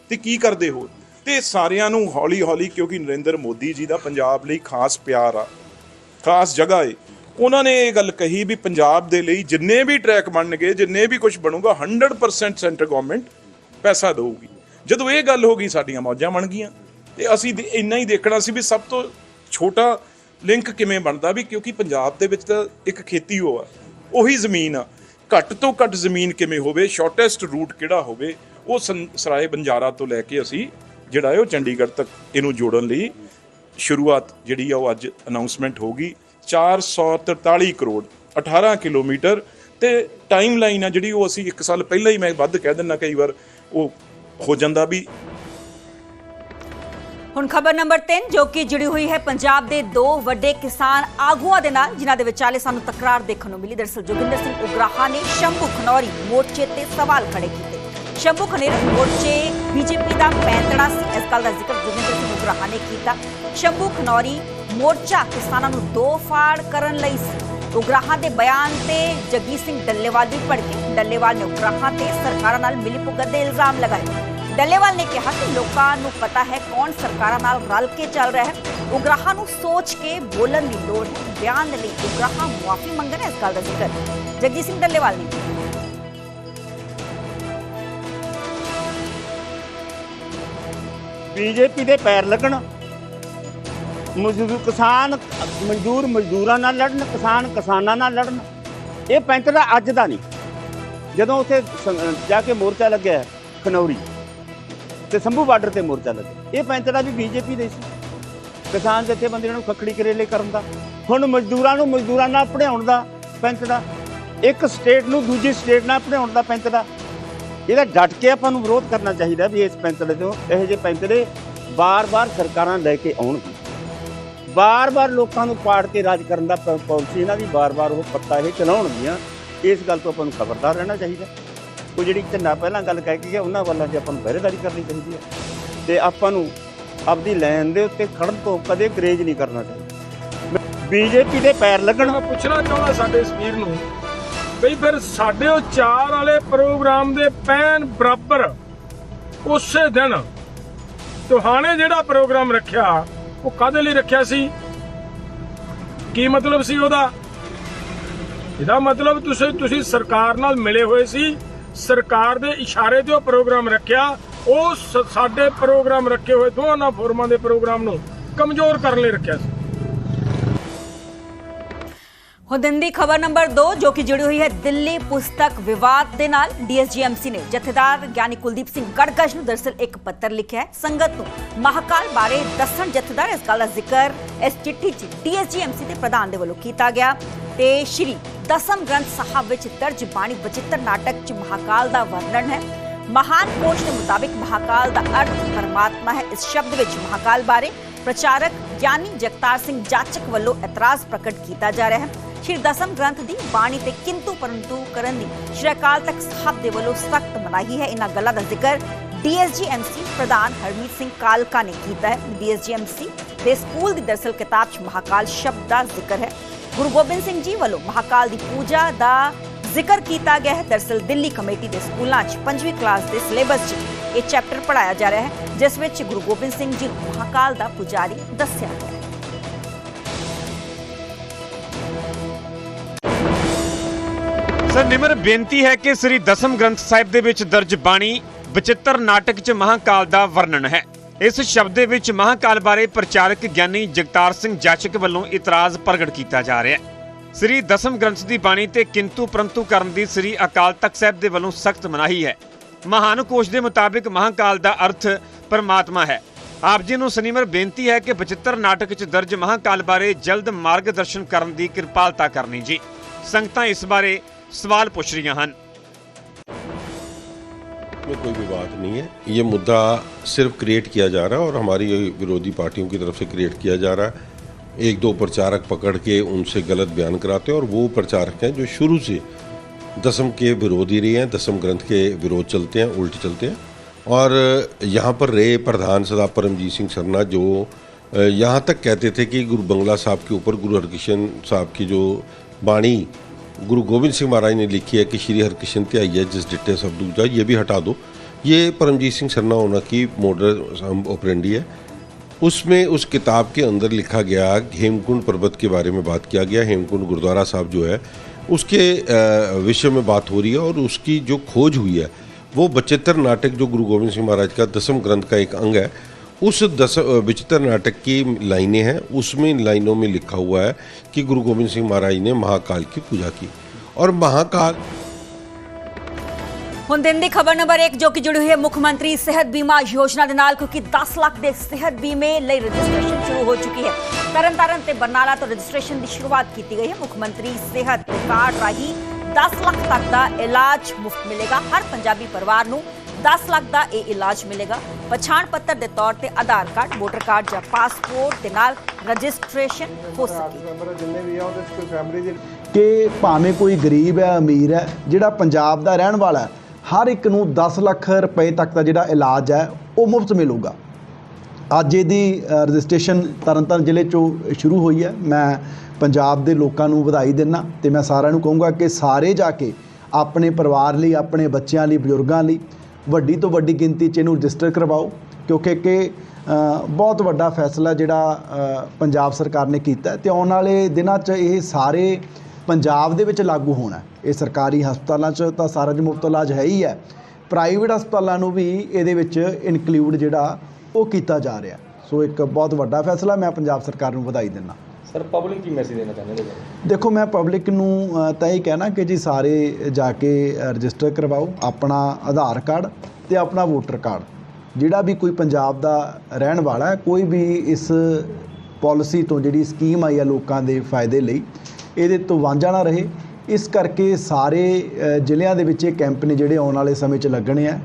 ਤੇ ਕੀ ਕਰਦੇ ਹੋ ਤੇ ਸਾਰਿਆਂ ਨੂੰ ਹੌਲੀ ਹੌਲੀ ਕਿਉਂਕਿ ਨਰਿੰਦਰ ਮੋਦੀ ਜੀ ਦਾ ਪੰਜਾਬ ਲਈ ਖਾਸ ਪਿਆਰ ਆ, ਖਾਸ ਜਗ੍ਹਾ ਏ। ਉਹਨਾਂ ਨੇ ਇਹ ਗੱਲ ਕਹੀ ਵੀ ਪੰਜਾਬ ਦੇ ਲਈ ਜਿੰਨੇ ਵੀ ਟਰੈਕ ਬਣਨਗੇ, ਜਿੰਨੇ ਵੀ ਕੁਝ ਬਣੂਗਾ 100% ਸੈਂਟਰ ਗਵਰਨਮੈਂਟ ਪੈਸਾ ਦੇਊਗੀ। ਜਦੋਂ ਇਹ ਗੱਲ ਹੋ ਗਈ, ਸਾਡੀਆਂ ਮੌਜਾਂ ਬਣ ਗਈਆਂ। ਤੇ ਅਸੀਂ ਦੇ- ਇੰਨਾ ਹੀ ਦੇਖਣਾ ਸੀ ਵੀ ਸਭ ਤੋਂ ਛੋਟਾ ਲਿੰਕ ਕਿਵੇਂ ਬਣਦਾ ਵੀ ਕਿਉਂਕਿ ਪੰਜਾਬ ਦੇ ਵਿੱਚ ਤਾਂ ਇੱਕ ਖੇਤੀ ਹੋ ਆ। ਉਹੀ ਜ਼ਮੀਨ ਆ। ਘੱਟ ਤੋਂ ਘੱਟ ਜ਼ਮੀਨ ਕਿਵੇਂ ਹੋਵੇ ਸ਼ਾਰਟੈਸਟ ਰੂਟ ਕਿਹੜਾ ਹੋਵੇ, ਉਹ ਸੰ- ਸਰਾਏ ਬੰਜਾਰਾ ਤੋਂ ਲੈ ਕੇ ਅਸੀਂ ਜਿਹੜਾ ਹੈ ਉਹ ਚੰਡੀਗੜ੍ਹ ਤੱਕ ਇਹਨੂੰ ਜੋੜਨ ਲਈ ਸ਼ੁਰੂਆਤ ਜਿਹੜੀ ਆ ਉਹ ਅੱਜ ਅਨਾਉਂਸਮੈਂਟ ਹੋ ਗਈ 443 ਕਰੋੜ 18 ਕਿਲੋਮੀਟਰ ਤੇ ਟਾਈਮ ਲਾਈਨ ਆ ਜਿਹੜੀ ਉਹ ਅਸੀਂ 1 ਸਾਲ ਪਹਿਲਾਂ ਹੀ ਮੈਂ ਵੱਧ ਕਹਿ ਦਿੰਦਾ ਕਈ ਵਾਰ, ਉਹ ਹੋ ਜਾਂਦਾ ਵੀ ਹੁਣ ਖਬਰ ਨੰਬਰ 3 ਜੋ ਕਿ ਜੁੜੀ ਹੋਈ ਹੈ ਪੰਜਾਬ ਦੇ ਦੋ ਵੱਡੇ ਕਿਸਾਨ ਆਗੂਆਂ ਦੇ ਨਾਲ, ਜਿਨ੍ਹਾਂ ਦੇ ਵਿਚਾਲੇ ਸਾਨੂੰ ਤਕਰਾਰ ਦੇਖਣ ਨੂੰ ਮਿਲੀ। ਦਰਸਲ ਜੋਗਿੰਦਰ ਸਿੰਘ ਉਗਰਾਹਾ ਨੇ ਸ਼ੰਭੂ ਖਨੌਰੀ ਮੋਰਚੇ ਤੇ ਸਵਾਲ ਖੜੇ ਕੀਤੇ। ਸ਼ੰਭੂ ਖਨੇਰ ਮੋਰਚੇ ਬੀਜੇਪੀ ਦਾ ਪੈਂਤੜਾ ਸੀ। ਇਸ ਗੱਲ ਦਾ ਜ਼ਿਕਰ ਜੋਗਿੰਦਰ ਸਿੰਘ ਉਗਰਾਹਾ ਨੇ ਕੀਤਾ। ਸ਼ੰਭੂ ਖਨੌਰੀ ਮੋਰਚਾ ਕਿਸਾਨਾਂ ਨੂੰ ਦੋ ਫਾੜ ਕਰਨ ਲਈ ਸੀ। ਉਗਰਾਹਾਂ ਦੇ ਬਿਆਨ ਤੇ ਜੱਗੀ ਸਿੰਘ ਡੱਲੇਵਾਲ ਵੀ ਭੜਕੇ। ਡੱਲੇਵਾਲ ਨੇ ਉਗਰਾਹਾਂ ਤੇ ਸਰਕਾਰਾਂ ਨਾਲ ਮਿਲੀਭੁਗਤ ਦੇ ਇਲਜ਼ਾਮ ਲਗਾਏ। ਡੱਲੇਵਾਲ ਨੇ ਕਿਹਾ ਕਿ ਲੋਕਾਂ ਨੂੰ ਪਤਾ ਹੈ ਕੌਣ ਸਰਕਾਰਾਂ ਨਾਲ ਰਲ ਕੇ ਚੱਲ ਰਿਹਾ ਹੈ। ਉਗਰਾਹਾਂ ਨੂੰ ਸੋਚ ਕੇ ਬੋਲਣ ਦੀ ਲੋੜ ਹੈ ਬਿਆਨ ਲਈ ਉਗਰਾਹਾਂ ਮੁਆਫੀ ਮੰਗਣ ਇਸ ਗੱਲ ਦਾ ਜ਼ਿਕਰ। ਜਗਜੀਤ ਸਿੰਘ ਡੱਲੇਵਾਲ ਨੇ ਬੀਜੇਪੀ ਦੇ ਪੈਰ ਲੱਗਣ ਮਜ਼ਦੂਰ ਕਿਸਾਨ, ਮਜ਼ਦੂਰ ਮਜ਼ਦੂਰਾਂ ਨਾਲ ਲੜਨ, ਕਿਸਾਨ ਕਿਸਾਨਾਂ ਨਾਲ ਲੜਨ, ਇਹ ਪੈਂਤਰਾ ਅੱਜ ਦਾ ਨਹੀਂ। ਜਦੋਂ ਉੱਥੇ ਜਾ ਕੇ ਮੋਰਚਾ ਲੱਗਿਆ ਖਨੌਰੀ ਤੇ ਸੰਭੂ ਬਾਰਡਰ ਤੇ ਮੋਰਚਾ ਲੱਗਿਆ ਇਹ ਪੈਂਤੜਾ ਵੀ ਬੀਜੇਪੀ ਦੇ ਸੀ। ਕਿਸਾਨ ਜਥੇਬੰਦੀਆਂ ਨੂੰ ਖੱਖੜੀ ਕਰੇਲੇ ਕਰਨ ਦਾ। ਹੁਣ ਮਜ਼ਦੂਰਾਂ ਨੂੰ ਮਜ਼ਦੂਰਾਂ ਨਾਲ ਪੜਾਉਣ ਦਾ ਪੈਂਤੜਾ। ਇੱਕ ਸਟੇਟ ਨੂੰ ਦੂਜੀ ਸਟੇਟ ਨਾਲ ਪੜਾਉਣ ਦਾ ਪੈਂਤੜਾ। ਇਹਦਾ ਡਟ ਕੇ ਆਪਾਂ ਨੂੰ ਵਿਰੋਧ ਕਰਨਾ ਚਾਹੀਦਾ ਵੀ ਇਸ ਪੈਂਤੜੇ ਤੋਂ ਇਹੋ ਜਿਹੇ ਪੈਂਤੜੇ ਬਾਰ-ਬਾਰ ਸਰਕਾਰਾਂ ਲੈ ਕੇ ਆਉਣਗੇ। ਬਾਰ-ਬਾਰ ਲੋਕਾਂ ਨੂੰ ਪਾੜ ਕੇ ਰਾਜ ਕਰਨ ਦਾ ਪ- ਪਾਲਿਸੀ ਇਹਨਾਂ ਦੀ ਬਾਰ-ਬਾਰ ਉਹ ਪੱਤਾ ਇਹ ਚਲਾਉਣਗੀਆਂ। ਇਸ ਗੱਲ ਤੋਂ ਆਪਾਂ ਨੂੰ ਖਬਰਦਾਰ ਰਹਿਣਾ ਚਾਹੀਦਾ। ਉਹ ਜਿਹੜੀ ਝੰਡਾ ਪਹਿਲਾਂ ਗੱਲ ਕਹਿ ਕੇ ਗਿਆ, ਉਹਨਾਂ ਵੱਲਾਂ 'ਚ ਆਪਾਂ ਨੂੰ ਪਹਿਰੇਦਾਰੀ ਕਰਨੀ ਚਾਹੀਦੀ ਹੈ। ਤੇ ਆਪਾਂ ਨੂੰ ਆਪਦੀ ਲਾਈਨ ਦੇ ਉੱਤੇ ਖੜਨ ਤੋਂ ਕਦੇ ਗਰੇਜ ਨਹੀਂ ਕਰਨਾ ਚਾਹੀਦਾ। ਬੀਜੇਪੀ ਦੇ ਪੈਰ ਲੱਗਣ। ਮੈਂ ਪੁੱਛਣਾ ਚਾਹੁੰਦਾ ਸਾਡੇ ਇਸ ਵੀਰ ਨੂੰ, ਬਈ ਫਿਰ ਸਾਡੇ ਉਹ ਚਾਰ ਵਾਲੇ ਪ੍ਰੋਗਰਾਮ ਦੇ ਪੈਨ ਬਰਾਬਰ ਉਸੇ ਦਿਨ ਤੁਹਾਨੇ ਜਿਹੜਾ ਪ੍ਰੋਗਰਾਮ ਰੱਖਿਆ, ਉਹ ਕਾਦੇ ਲਈ ਰੱਖਿਆ ਸੀ? ਕੀ ਮਤਲਬ ਸੀ ਉਹਦਾ? ਇਹਦਾ ਮਤਲਬ ਤੁਸੀਂ ਤੁਸੀਂ ਸਰਕਾਰ ਨਾਲ ਮਿਲੇ ਹੋਏ ਸੀ ਸਰਕਾਰ ਦੇ ਇਸ਼ਾਰੇ ਤੇ ਉਹ ਪ੍ਰੋਗਰਾਮ ਰੱਖਿਆ, ਉਹ ਸ- ਸਾਡੇ ਪ੍ਰੋਗਰਾਮ ਰੱਖੇ ਹੋਏ ਦੋਨਾਂ ਫੋਰਮਾਂ ਦੇ ਪ੍ਰੋਗਰਾਮ ਨੂੰ ਕਮਜ਼ੋਰ ਕਰਨ ਲਈ ਰੱਖਿਆ ਸੀ। ਹੁਣ ਦੀ ਖਬਰ ਨੰਬਰ 2 ਜੋ ਕਿ ਜੁੜੀ ਹੋਈ ਹੈ ਦਿੱਲੀ ਪੁਸਤਕ ਵਿਵਾਦ ਦੇ ਨਾਲ ਡੀਐਸਜੀਐਮਸੀ ਨੇ ਜਥੇਦਾਰ ਗਿਆਨੀ ਕੁਲਦੀਪ ਸਿੰਘ ਗੜਗੜ ਨੂੰ ਦਰਸਲ ਇੱਕ ਪੱਤਰ ਲਿਖਿਆ ਹੈ। ਸੰਗਤ ਨੂੰ ਮਹਾਕਾਲ ਬਾਰੇ ਦੱਸਣ ਜਥੇਦਾਰ ਇਸ ਗੱਲ ਦਾ ਜ਼ਿਕਰ ਇਸ ਚਿੱਠੀ 'ਚ ਡੀਐਸਜੀਐਮਸੀ ਦੇ ਪ੍ਰਧਾਨ ਦੇ ਵੱਲੋਂ ਕੀਤਾ ਗਿਆ। ਤੇ ਸ਼੍ਰੀ ਦਸਮ ਗ੍ਰੰਥ ਸਾਹਿਬ ਵਿੱਚ ਦਰਜ ਬਾਣੀ ਬਚਿੱਤਰ ਨਾਟਕ 'ਚ ਮਹਾਕਾਲ ਦਾ ਵਰਣਨ ਹੈ। ਮਹਾਨ ਕੋਸ਼ ਦੇ ਮੁਤਾਬਿਕ ਮਹਾਕਾਲ ਦਾ ਅਰਥ ਪਰਮਾਤਮਾ ਹੈ। ਇਸ ਸ਼ਬਦ ਵਿੱਚ ਮਹਾਕਾਲ ਬਾਰੇ ਪ੍ਰਚਾਰਕ ਗਿਆਨੀ ਜਗਤਾਰ ਸਿੰਘ ਜਾਚਕ ਵੱਲੋਂ ਇਤਰਾਜ਼ ਪ੍ਰਗਟ ਕੀਤਾ ਜਾ ਰਿਹਾ ਹੈ। ਸ਼੍ਰੀ ਦਸਮ ਗ੍ਰੰਥ ਦੀ ਬਾਣੀ ਤੇ ਕਿੰਤੂ ਪਰੰਤੂ ਕਰਨ ਦੀ ਸ਼੍ਰੀ ਅਕਾਲ ਤਖਤ ਸਾਹਿਬ ਦੇ ਵੱਲੋਂ ਸਖਤ ਮਨਾਹੀ ਹੈ। ਇਹਨਾਂ ਗੱਲਾਂ ਦਾ ਜ਼ਿਕਰ ਡੀਐਸਜੀਐਮਸੀ ਪ੍ਰਧਾਨ ਹਰਮੀਤ ਸਿੰਘ ਕਾਲਕਾ ਨੇ ਕੀਤਾ ਹੈ। ਡੀਐਸਜੀਐਮਸੀ ਦੇ ਸਕੂਲ ਦੀ ਦਰਸਲ ਕਿਤਾਬ 'ਚ ਮਹਾਕਾਲ ਸ਼ਬਦ ਦਾ ਜ਼ਿਕਰ ਹੈ। ਗੁਰੂ ਗੋਬਿੰਦ ਸਿੰਘ ਜੀ ਵੱਲੋਂ ਮਹਾਕਾਲ ਦੀ ਪੂਜਾ ਦਾ ਜ਼ਿਕਰ ਕੀਤਾ ਗਿਆ ਹੈ। ਦਰਸਲ ਦਿੱਲੀ ਕਮੇਟੀ ਦੇ ਸਕੂਲਾਂ 'ਚ ਪੰਜਵੀਂ ਕਲਾਸ ਦੇ ਸਿਲੇਬਸ 'ਚ ਇਹ ਚੈਪਟਰ ਪੜਾਇਆ ਜਾ ਰਿਹਾ ਹੈ, ਜਿਸ ਵਿੱਚ ਗੁਰੂ ਗੋਬਿੰਦ ਸਿੰਘ ਜੀ ਨੂੰ ਮਹਾਕਾਲ ਦਾ ਪੁਜਾਰੀ ਦੱਸਿਆ ਗਿਆ ਹੈ। ਸਰ, ਨਿਮਰ, ਬੇਨਤੀ ਹੈ ਕਿ ਸ੍ਰੀ ਦਸਮ ਗ੍ਰੰਥ ਸਾਹਿਬ ਦੇ ਵਿੱਚ ਦਰਜ ਬਾਣੀ ਬਚਿੱਤਰ ਨਾਟਕ 'ਚ ਮਹਾਕਾਲ ਦਾ ਵਰਣਨ ਹੈ। ਇਸ ਸ਼ਬਦ ਦੇ ਵਿੱਚ ਮਹਾਕਾਲ ਬਾਰੇ ਪ੍ਰਚਾਰਕ ਗਿਆਨੀ ਜਗਤਾਰ ਸਿੰਘ ਜਾਚਕ ਵੱਲੋਂ ਇਤਰਾਜ਼ ਪ੍ਰਗਟ ਕੀਤਾ ਜਾ ਰਿਹਾ ਹੈ। ਸ੍ਰੀ ਦਸਮ ਗ੍ਰੰਥ ਦੀ ਬਾਣੀ ਤੇ ਕਿੰਤੂ ਪਰੰਤੂ ਕਰਨ ਦੀ ਸ੍ਰੀ ਅਕਾਲ ਤਖਤ ਸਾਹਿਬ ਦੇ ਵੱਲੋਂ ਸਖਤ ਮਨਾਹੀ ਹੈ। ਮਹਾਨ ਕੋਸ਼ ਦੇ ਮੁਤਾਬਿਕ ਮਹਾਕਾਲ ਦਾ ਅਰਥ ਪਰਮਾਤਮਾ ਹੈ। ਆਪ ਜੀ ਨੂੰ ਸਨੀਮਰ, ਬੇਨਤੀ ਹੈ ਕਿ ਬਚਿੱਤਰ ਨਾਟਕ 'ਚ ਦਰਜ ਮਹਾਕਾਲ ਬਾਰੇ ਜਲਦ ਮਾਰਗਦਰਸ਼ਨ ਕਰਨ ਦੀ ਕਿਰਪਾਲਤਾ ਕਰਨੀ ਜੀ। ਸੰਗਤਾਂ ਇਸ ਬਾਰੇ सवाल पूछ रही हैं में कोई बात नहीं है। ये मुद्दा सिर्फ़ क्रिएट किया जा रहा है और हमारी विरोधी पार्टियों की तरफ़ से क्रिएट किया जा रहा है। एक दो प्रचारक पकड़ के उनसे गलत बयान कराते हैं और वो प्रचारक हैं जो शुरू से दसम के विरोधी रहे हैं, दसम ग्रंथ के विरोध चलते हैं, उल्टे चलते हैं। और यहाँ पर रहे प्रधान सदा परमजीत सिंह सरना जो यहाँ तक कहते थे कि गुरु बंगला साहब के ऊपर गुरु हरकिशन साहब की जो बाणी गुरु गोविंद सिंह महाराज ने लिखी है कि श्री हरकृष्ण त्याई है, जिस डिट्टे सब दूजा ये भी हटा दो। ये परमजीत सिंह सरना होना की मॉडल ऑपरेंडी है। उसमें उस किताब के अंदर लिखा गया, हेमकुंड पर्वत के बारे में बात किया गया। हेमकुंड गुरुद्वारा साहब जो है, उसके विषय में बात हो रही है और उसकी जो खोज हुई है, वो बचित्र नाटक जो गुरु गोविंद सिंह महाराज का दसम ग्रंथ का एक अंग है उस दस विचित्र नाटक की लाइनें हैं उसमें लाइनों में लिखा हुआ है कि गुरु गोविंद सिंह महाराज ने महाकाल की पूजा की और महाकाल ਹੁਣ ਦਿਨ ਦੀ ਖਬਰ ਨੰਬਰ 1 ਜੋ ਕਿ ਜੁੜੀ ਹੋਈ ਹੈ ਮੁੱਖ ਮੰਤਰੀ ਸਿਹਤ ਬੀਮਾ ਯੋਜਨਾ ਦੇ ਨਾਲ ਕਿਉਂਕਿ 10 ਲੱਖ ਦੇ ਸਿਹਤ ਬੀਮੇ ਲਈ ਰਜਿਸਟ੍ਰੇਸ਼ਨ ਸ਼ੁਰੂ ਹੋ ਚੁੱਕੀ ਹੈ ਤਰਨਤਾਰਨ ਤੇ ਬਰਨਾਲਾ ਤੋਂ ਰਜਿਸਟ੍ਰੇਸ਼ਨ ਦੀ ਸ਼ੁਰੂਆਤ ਕੀਤੀ ਗਈ ਹੈ ਮੁੱਖ ਮੰਤਰੀ ਸਿਹਤ ਕਾਰਡ ਰਾਹੀਂ 10 ਲੱਖ ਤੱਕ ਦਾ ਇਲਾਜ ਮੁਫਤ ਮਿਲੇਗਾ ਹਰ ਪੰਜਾਬੀ ਪਰਿਵਾਰ ਨੂੰ 10 ਲੱਖ ਦਾ ਇਹ ਇਲਾਜ ਮਿਲੇਗਾ। ਪਛਾਣ ਪੱਤਰ ਦੇ ਤੌਰ ਤੇ ਆਧਾਰ ਕਾਰਡ ਵੋਟਰ ਕਾਰਡ ਜਾਂ ਪਾਸਪੋਰਟ ਦੇ ਨਾਲ ਰਜਿਸਟ੍ਰੇਸ਼ਨ ਹੋ ਸਕੇ। ਕਿ ਭਾਵੇਂ ਕੋਈ ਗਰੀਬ ਹੈ ਅਮੀਰ ਹੈ ਜਿਹੜਾ ਪੰਜਾਬ ਦਾ ਰਹਿਣ ਵਾਲਾ ਹੈ ਹਰ ਇੱਕ ਨੂੰ 10 ਲੱਖ ਰੁਪਏ ਤੱਕ ਦਾ ਜਿਹੜਾ ਇਲਾਜ ਹੈ ਉਹ ਮੁਫਤ ਮਿਲੂਗਾ। ਅੱਜ ਇਹਦੀ ਅ, ਰਜਿਸਟ੍ਰੇਸ਼ਨ ਤਰਨਤਾਰਨ ਜ਼ਿਲ੍ਹੇ 'ਚੋਂ ਸ਼ੁਰੂ ਹੋਈ ਹੈ। ਮੈਂ ਪੰਜਾਬ ਦੇ ਲੋਕਾਂ ਨੂੰ ਵਧਾਈ ਦਿੰਦਾ ਤੇ ਮੈਂ ਸਾਰਿਆਂ ਨੂੰ ਕਹੂੰਗਾ ਕਿ ਸਾਰੇ ਜਾ ਕੇ ਆਪਣੇ ਪਰਿਵਾਰ ਲਈ ਆਪਣੇ ਬੱਚਿਆਂ ਲਈ ਬਜ਼ੁਰਗਾਂ ਲਈ ਵੱਡੀ ਤੋਂ ਵੱਡੀ ਗਿਣਤੀ 'ਚ ਇਹਨੂੰ ਰਜਿਸਟਰ ਕਰਵਾਓ, ਕਿਉਂਕਿ ਕਿ ਬਹੁਤ ਵੱਡਾ ਫੈਸਲਾ ਜਿਹੜਾ ਪੰਜਾਬ ਸਰਕਾਰ ਨੇ ਕੀਤਾ ਹੈ ਤੇ ਆਉਣ ਵਾਲੇ ਦਿਨਾਂ 'ਚ ਇਹ ਸਾਰੇ ਪੰਜਾਬ ਦੇ ਵਿੱਚ ਲਾਗੂ ਹੋਣਾ। ਇਹ ਸਰਕਾਰੀ ਹਸਪਤਾਲਾਂ 'ਚ ਤਾਂ ਸਾਰਾ ਜੀ ਮੁਫਤ ਇਲਾਜ ਹੈ ਹੀ ਹੈ। ਪ੍ਰਾਈਵੇਟ ਹਸਪਤਾਲਾਂ ਨੂੰ ਵੀ ਇਹਦੇ ਵਿੱਚ ਇਨਕਲੂਡ ਜਿਹੜਾ ਉਹ ਕੀਤਾ ਜਾ ਰਿਹਾ। ਸੋ ਇੱਕ ਬਹੁਤ ਵੱਡਾ ਫੈਸਲਾ ਮੈਂ ਪੰਜਾਬ ਸਰਕਾਰ ਨੂੰ ਵਧਾਈ ਦਿੰਦਾ। ਸਰ ਪਬਲਿਕ ਕੀ ਮੈਸੇਜ ਦੇਣਾ ਚਾਹੁੰਦੇ ਨੇ ਦੇਖੋ, ਮੈਂ ਪਬਲਿਕ ਨੂੰ ਤਾਂ ਇਹ ਕਹਿਣਾ ਕਿ ਜੀ ਸਾਰੇ ਜਾ ਕੇ ਰਜਿਸਟਰ ਕਰਵਾਓ ਆਪਣਾ ਆਧਾਰ ਕਾਰਡ ਤੇ ਆਪਣਾ ਵੋਟਰ ਕਾਰਡ। ਜਿਹੜਾ ਵੀ ਕੋਈ ਪੰਜਾਬ ਦਾ ਰਹਿਣ ਵਾਲਾ ਕੋਈ ਵੀ ਇਸ ਪਾਲਿਸੀ ਤੋਂ ਜਿਹੜੀ ਸਕੀਮ ਆਈ ਹੈ ਲੋਕਾਂ ਦੇ ਫਾਇਦੇ ਲਈ, ਇਹਦੇ ਤੋਂ ਵਾਂਝਾ ਨਾ ਰਹੇ। ਇਸ ਕਰਕੇ ਸਾਰੇ ਜ਼ਿਲ੍ਹਿਆਂ ਦੇ ਵਿੱਚ ਇਹ ਕੈਂਪ ਨੇ ਜਿਹੜੇ ਆਉਣ ਵਾਲੇ ਸਮੇਂ 'ਚ ਲੱਗਣੇ ਆ।